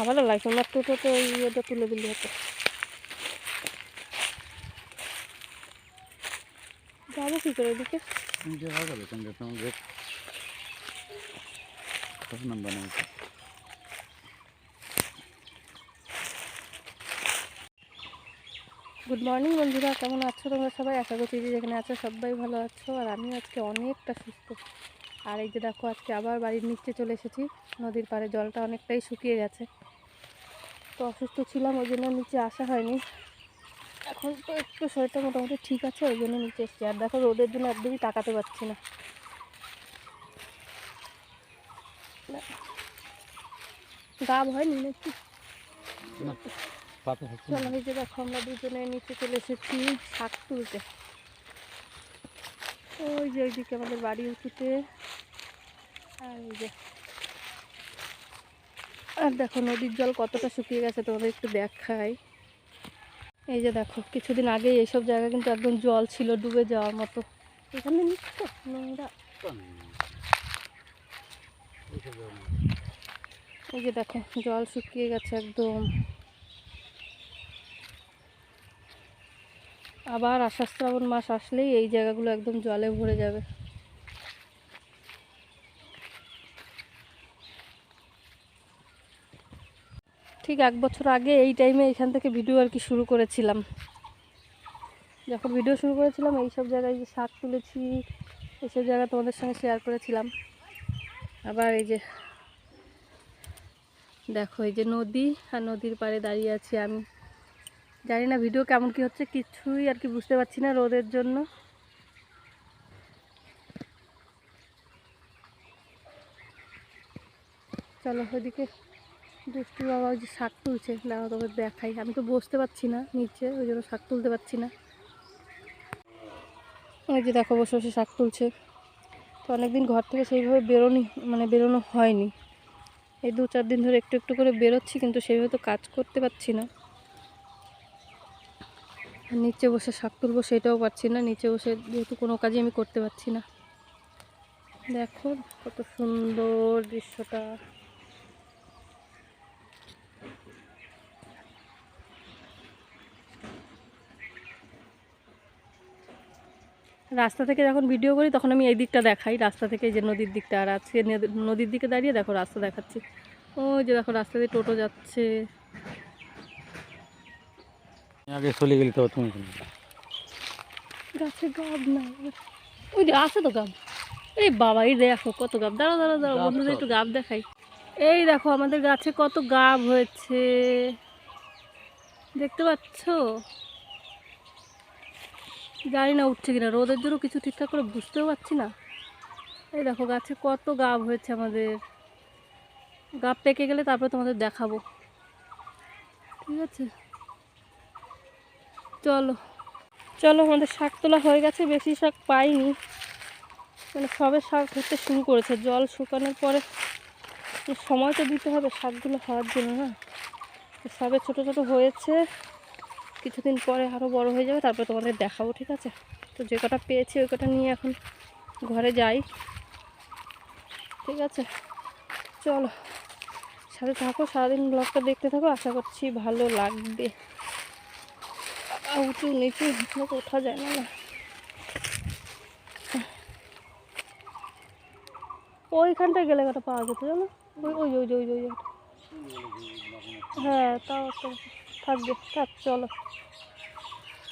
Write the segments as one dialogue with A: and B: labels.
A: ভালো লাগছে আমার টোটো তো ইয়েটা তুলে দিলে হতো। যাব কী করে
B: ওদিকে
A: গুড মর্নিং বন্ধুরা কেমন আছো তোমরা সবাই? আশা করছি যে যেখানে আছো সবাই ভালো আছো আর আমি আজকে অনেকটা সুস্থ। আর এই যে দেখো আজকে আবার বাড়ির নিচে চলে এসেছি। নদীর পাড়ে জলটা অনেকটাই শুকিয়ে গেছে। তো অসুস্থ ছিলাম ওই জন্য নিচে আসা হয়নি। এখন তো একটু শরীরটা মোটামুটি ঠিক আছে ওই জন্য নিচে এসছি। আর দেখো রোদের জন্য একদমই তাকাতে পারছি না। গা হয়নি নাকি? চলো এই দেখো আমরা দুজনে নিচে চলে এসেছি শাক তুলতে। ওই যে ওইদিকে আমাদের বাড়ি উঁচুতে। আর ওই যে আর দেখো নদীর জল কতটা শুকিয়ে গেছে, তোমাদের একটু দেখাই। এই যে দেখো, কিছুদিন আগে এইসব জায়গা কিন্তু একদম জল ছিল, ডুবে যাওয়ার মতো। এখানে নোংরা। এই যে দেখো, জল শুকিয়ে গেছে একদম। আবার আষাঢ় শ্রাবণ মাস আসলেই এই জায়গাগুলো একদম জলে ভরে যাবে। ঠিক এক বছর আগে এই টাইমে এখান থেকে ভিডিও আর কি শুরু করেছিলাম। যখন ভিডিও শুরু করেছিলাম এই সব জায়গায় যে শাক তুলেছি, এইসব জায়গা তোমাদের সঙ্গে শেয়ার করেছিলাম। আবার এই যে, দেখো এই যে নদী, আর নদীর পাড়ে দাঁড়িয়ে আছি আমি। জানি না ভিডিও কেমন কি হচ্ছে, কিছুই আর কি বুঝতে পারছি না রোদের জন্য। চলো ওইদিকে দুষ্টু বাবা ওই যে শাক তুলছে দাঁড়াও তোকে দেখাই। আমি তো বসতে পারছি না নিচে, ওই জন্য শাক তুলতে পারছি না। ওই যে দেখো, বসে বসে শাক তুলছে। তো অনেকদিন ঘর থেকে সেইভাবে বেরোনি মানে বেরোনো হয়নি। এই দু চার দিন ধরে একটু একটু করে বেরোচ্ছি, কিন্তু সেইভাবে তো কাজ করতে পারছি না। নিচে বসে শাক তুলবো সেটাও পারছি না, নিচে বসে যেহেতু কোনো কাজই আমি করতে পারছি না। দেখো কত সুন্দর দৃশ্যটা। রাস্তা থেকে যখন ভিডিও করি তখন আমি এই দিকটা দেখাই। রাস্তা থেকে যে নদীর দিকটা আর আজকে নদীর দিকে দাঁড়িয়ে দেখো রাস্তা দেখাচ্ছি। ওই যে দেখো রাস্তা দিয়ে টোটো যাচ্ছে।
B: আগে চলে গেলি তো তুমি
A: গাছে গাব না। ওই যে আছে তো গাব। এই বাবা এই দেখো কত গাব। দাঁড়াও দাঁড়াও দাঁড়াও বন্ধুদের একটু গাব দেখাই। এই দেখো আমাদের গাছে কত গাব হয়েছে। দেখতে পাচ্ছ? জানি না উঠছে কিনা। রোদের জন্য কিছু ঠিকঠাক করে বুঝতেও পারছি না। এই দেখো, গাছে কত গাব হয়েছে আমাদের। গাব পেকে গেলে তারপরে তোমাদের দেখাবো। ঠিক আছে? চলো। চলো, আমাদের শাক তোলা হয়ে গেছে। বেশি শাক পাইনি। মানে সবে শাক হতে শুরু করেছে। জল শুকানোর পরে সময় তো দিতে হবে শাকগুলো হওয়ার জন্য, না? সবে ছোটো ছোটো হয়েছে। কিছুদিন পরে আরও বড় হয়ে যাবে, তারপরে তোমাদের দেখাবো, ঠিক আছে? তো যে কটা পেয়েছি, ওই কটা নিয়ে এখন ঘরে যাই। ঠিক আছে? চলো, সাথে থাকো, সারাদিন ব্লগটা দেখতে থাকো, আশা করছি ভালো লাগবে। উঁচু, নিচু ওঠা যায় না না। ওইখানটায় গেলে কটা পাওয়া যেত জানো? ওই ওই ওই ওই ওই হ্যাঁ তাও থাকবে, থাক, চলো এই জায়গাটা একটু ধরো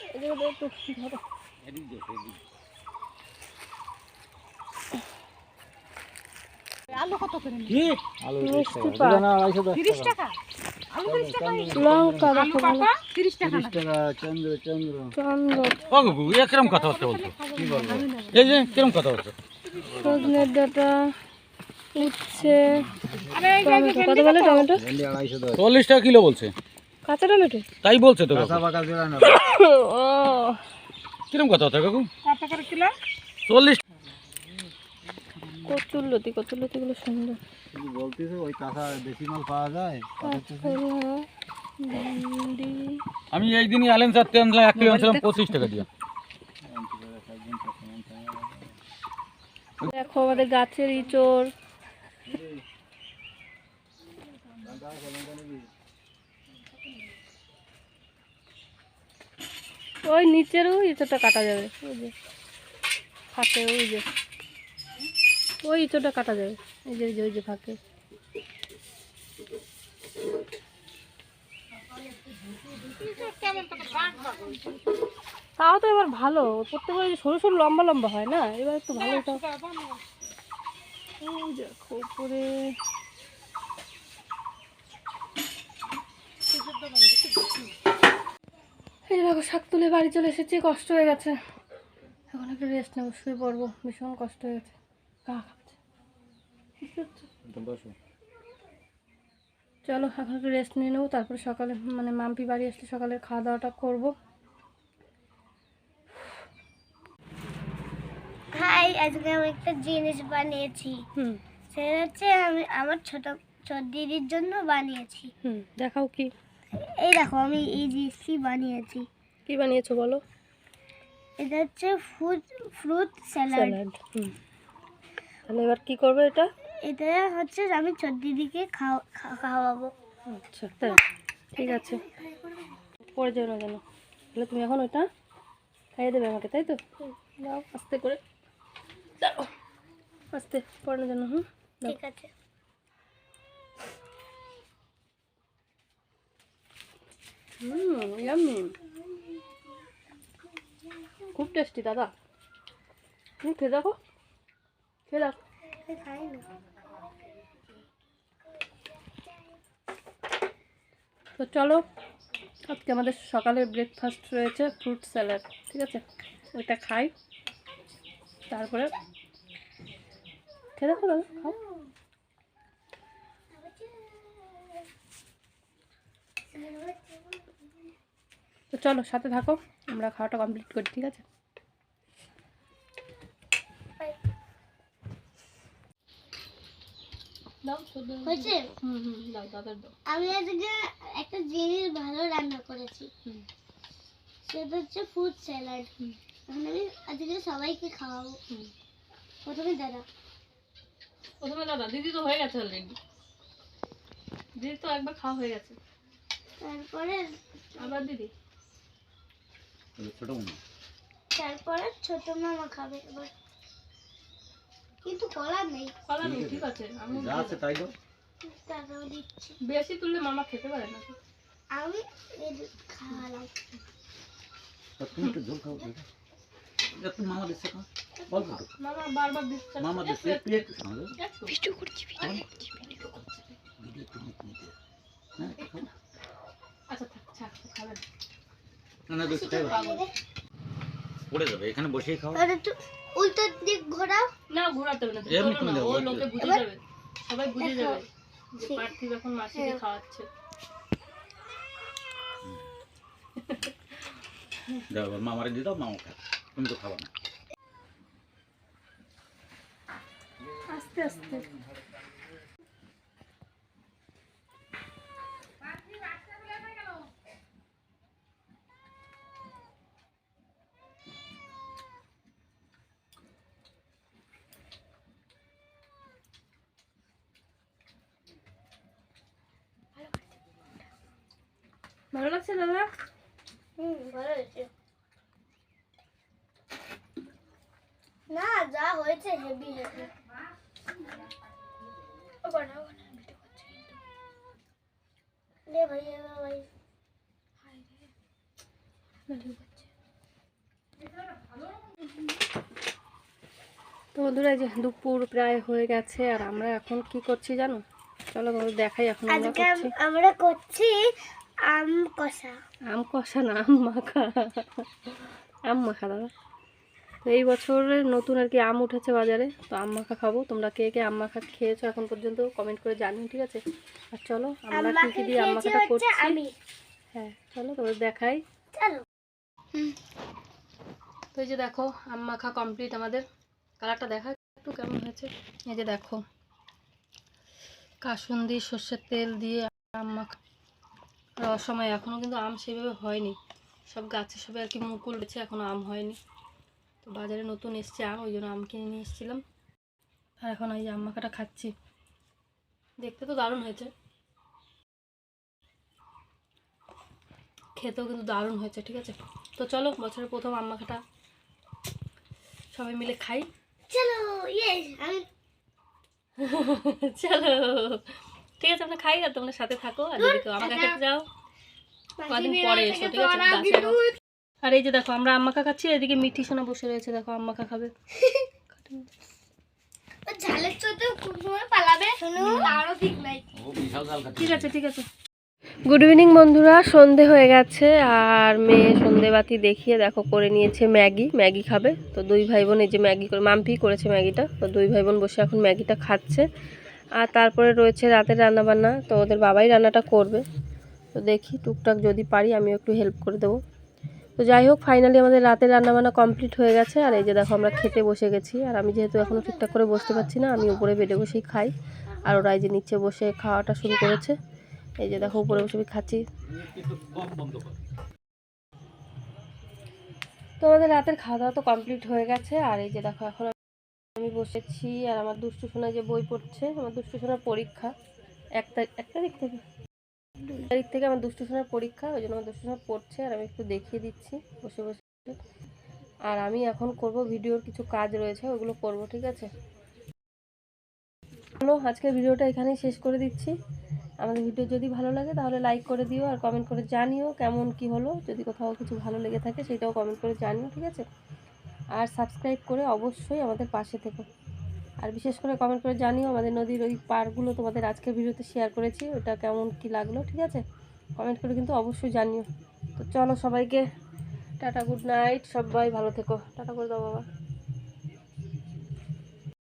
C: আলু কত করে
B: কি? আলু টাকা।
C: আলু টাকা
A: লঙ্কা দেখো
C: টাকা।
B: টাকা চন্দ্র চন্দ্র।
A: চন্দ্র।
D: এ কিরম কথাবার্তা বলছো
B: কি বলব?
D: এই যে কিরম কথা
A: ডাটা উচ্ছে কত বলে টমেটো?
D: চল্লিশ টাকা কিলো বলছে।
A: কাঁচা টমেটো?
D: তাই বলছে তো
B: কাঁচা পাকা জোড়া না
A: ও।
D: কিরম কথাবার্তা কাকু?
C: কত করে কিলো?
D: চল্লিশ।
A: কচুরলতি কচুরলতিগুলো সুন্দর।
B: তুমি বলতেছো? ওই কাঁচা দেশি মাল পাওয়া যায়?
D: আমি এই দিনই আলেন আনলাম এক কিলো আনছিলাম পঁচিশ টাকা দিয়ে।
A: দেখো আমাদের গাছের ইঁচড় ওই নিচের ওই ইঁচোটা কাটা যাবে। ওই যে, ফাঁকে, ওই যে। ওই ইঁচোটা কাটা যাবে। এই যে ওই যে ওই যে ফাঁকে। তাও তো এবার ভালো। প্রত্যেকবার সরু সরু, লম্বা লম্বা হয় না? এবার একটু ভালো দেখো উপরে এই যে দেখো শাক তুলে বাড়ি চলে এসেছি কষ্ট হয়ে গেছে। এখন একটু রেস্ট নেব শুয়ে পড়ব ভীষণ কষ্ট হয়ে গেছে। গা
B: বসো।
A: চলো এখন একটু রেস্ট নিয়ে নেব তারপরে সকালে মানে মাম্পি বাড়ি আসলে সকালে খাওয়া দাওয়াটা করব।
E: হাই আজকে আমি একটা জিনিস বানিয়েছি।
A: হুম।
E: সেটা হচ্ছে আমি আমার ছোট ছোট দিদির জন্য বানিয়েছি।
A: হুম দেখাও কি।
E: এই দেখো আমি এই জিনিসটি বানিয়েছি?
A: কি বানিয়েছো বলো?
E: এটা হচ্ছে ফ্রুট ফ্রুট স্যালাড
A: তাহলে এবার কি করবে এটা?
E: এটা হচ্ছে আমি ছোট দিদিকে খাও- খাওয়াবো।
A: আচ্ছা তাই। ঠিক আছে। পরে যেও না যেন। তাহলে তুমি এখন ওটা খাইয়ে দেবে আমাকে তাই তো? দাও আস্তে করে। দাও। আস্তে পরে না যেন হুম?
E: ঠিক আছে।
A: হুম ইয়াম্মি খুব টেস্টি দাদা। তুমি খেয়ে দেখো। খেয়ে দেখো। তো চলো, আজকে আমাদের সকালের ব্রেকফাস্ট রয়েছে ফ্রুট স্যালাড ঠিক আছে? ওইটা খাই। তারপরে খেয়ে দেখো, দাদা, খাও। তো চলো সাথে থাকো আমরা খাওয়াটা কমপ্লিট করি ঠিক আছে?
E: আমি আজকে একটা জিনিস ভালো রান্না করেছি। সেটা হচ্ছে ফ্রুট স্যালাড এখন আমি আজকে সবাইকে খাওয়াবো।
A: হুম।
E: প্রথমে দাদা।
A: প্রথমে দাদা দিদি তো হয়ে গেছে অলরেডি দিদি তো একবার খাওয়া হয়ে গেছে।
E: তারপরে
A: আবার দিদি
B: ছোট
E: তারপরে ছোট মামা খাবে এবার। কিন্তু কলা নেই।
A: কলা নেই ঠিক আছে। আমি
B: যা আছে তাই দাও।
E: তারপরে দিচ্ছি।
A: বেশি তুললে মামা খেতে পারে না তো।
E: আমি খাওয়ালাম।
B: তুমি একটু জল খাও তুমি মামা দিচ্ছে খাও অল্প
A: মামা বারবার দিচ্ছে।
B: মামা দিচ্ছে একটু একটু
A: একটু।
B: ভিডিও একটু
A: না।
B: না না। বেশি পড়ে যাবে এখানে বসেই খাও।
E: আর একটু উল্টো দিক ঘোরাও।
A: না ঘোরাতে হবে না
B: এমনি তুমি দাও,
A: ও লোকে বুঝে যাবে। সবাই বুঝে যাবে যে পার্থিব এখন মাসিকে খাওয়াচ্ছে।
B: দাও মামারে দিয়ে দাও মামা খাও তুমি তো খাবা না।
A: আস্তে আস্তে। ভালো লাগছে দাদা?
E: হুম ভালো হয়েছে না যা হয়েছে হেভি হেভি লে ভাই এবার ভাই।
A: তো বন্ধুরা যে দুপুর প্রায় হয়ে গেছে আর আমরা এখন কি করছি জানো? চলো দেখাই এখন আমরা করছি
E: আম- কষা।
A: আম কষা না আম মাখা। আম মাখা দাদা। তো এই বছরের নতুন আর কি আম উঠেছে বাজারে তো আম মাখা খাব। তোমরা কে কে আম মাখা খেয়েছো এখন পর্যন্ত কমেন্ট করে জানিও ঠিক আছে? আর চলো আমরা কি কি দিয়ে আম মাখাটা করছি? হ্যাঁ চলো তোমাদের দেখাই।
E: চলো।
A: তো এই যে দেখো আম মাখা কমপ্লিট আমাদের। কালারটা দেখা একটু কেমন হয়েছে। এই যে দেখো কাসুন্দি সর্ষের তেল দিয়ে আম মাখা আর অসময় এখনও কিন্তু আম সেভাবে হয়নি। সব গাছে সবে আর কি মুকুল রয়েছে এখনও আম হয়নি। তো বাজারে নতুন এসছে আম ওই জন্য আম কিনে নিয়ে এসেছিলাম। আর এখন এই যে আম মাখাটা খাচ্ছি। দেখতে তো দারুণ হয়েছে। খেতেও কিন্তু দারুণ হয়েছে ঠিক আছে? তো চলো বছরের প্রথম আম মাখাটা সবাই মিলে খাই।
E: চলো
A: চলো। ঠিক আছে আমরা খাই আর তোমরা সাথে থাকো আর যদি কেউ আমাকে খেতে যাও। কদিন পরে এসো ঠিক আছে? আর এই যে দেখো আমরা আম্মাকা খাচ্ছি এদিকে মিঠি সোনা বসে রয়েছে দেখো আম্মাকা খাবে।
E: ও ঝালের সাথে খুব সময় পালাবে। শুনো। আরও ঠিক নাই।
B: ও বিশাল জাল কাটে
A: ঠিক আছে ঠিক আছে। গুড ইভিনিং বন্ধুরা। সন্ধে হয়ে গেছে আর মেয়ে সন্ধে বাতি দেখিয়ে দেখো করে নিয়েছে ম্যাগি। ম্যাগি খাবে। তো দুই ভাই বোন এই যে ম্যাগি করে মাম্পি করেছে ম্যাগিটা। তো দুই ভাই বোন বসে এখন ম্যাগিটা খাচ্ছে। আর তারপরে রয়েছে রাতের রান্নাবান্না, তো ওদের বাবাই রান্নাটা করবে। তো দেখি টুকটাক যদি পারি আমি একটু হেল্প করে দেবো। তো যাই হোক ফাইনালি আমাদের রাতের রান্নাবান্না কমপ্লিট হয়ে গেছে। আর এই যে দেখো, আমরা খেতে বসে গেছি। আর আমি যেহেতু এখনও ঠিকঠাক করে বসতে পারছি না, আমি উপরে বেডে বসেই খাই। আর ওরা এই যে নিচে বসে খাওয়াটা শুরু করেছে। এই যে দেখো, উপরে বসে খাচ্ছি। তো আমাদের রাতের খাওয়া দাওয়া তো কমপ্লিট হয়ে গেছে। আর এই যে দেখো, এখন আমি বসেছি আর আমার দুষ্টু সোনা যে বই পড়ছে, আমার দুষ্টু সোনার পরীক্ষা। এক তারিখ এক তারিখ থেকে। দুই তারিখ থেকে আমার দুষ্টু সোনার পরীক্ষা, ওই জন্য আমার দুষ্টু সোনা পড়ছে আর আমি একটু দেখিয়ে দিচ্ছি, বসে বসে। আর আমি এখন করব, ভিডিওর কিছু কাজ রয়েছে, ওগুলো করব, ঠিক আছে? চলো, আজকের ভিডিওটা এখানেই শেষ করে দিচ্ছি। আমাদের ভিডিও যদি ভালো লাগে তাহলে লাইক করে দিও আর কমেন্ট করে জানিও কেমন কি হলো। যদি কোথাও কিছু ভালো লেগে থাকে সেটাও কমেন্ট করে জানিও, ঠিক আছে? আর সাবস্ক্রাইব করে অবশ্যই আমাদের পাশে থেকো। আর বিশেষ করে কমেন্ট করে জানিও আমাদের নদীর ওই পারগুলো তোমাদের আজকের ভিডিওতে শেয়ার করেছি, ওটা কেমন কি লাগল, ঠিক আছে? কমেন্ট করে কিন্তু অবশ্যই জানিও। তো চলো সবাইকে, টাটা গুড নাইট সবাই ভালো থেকো। টাটা করে দাও বাবা।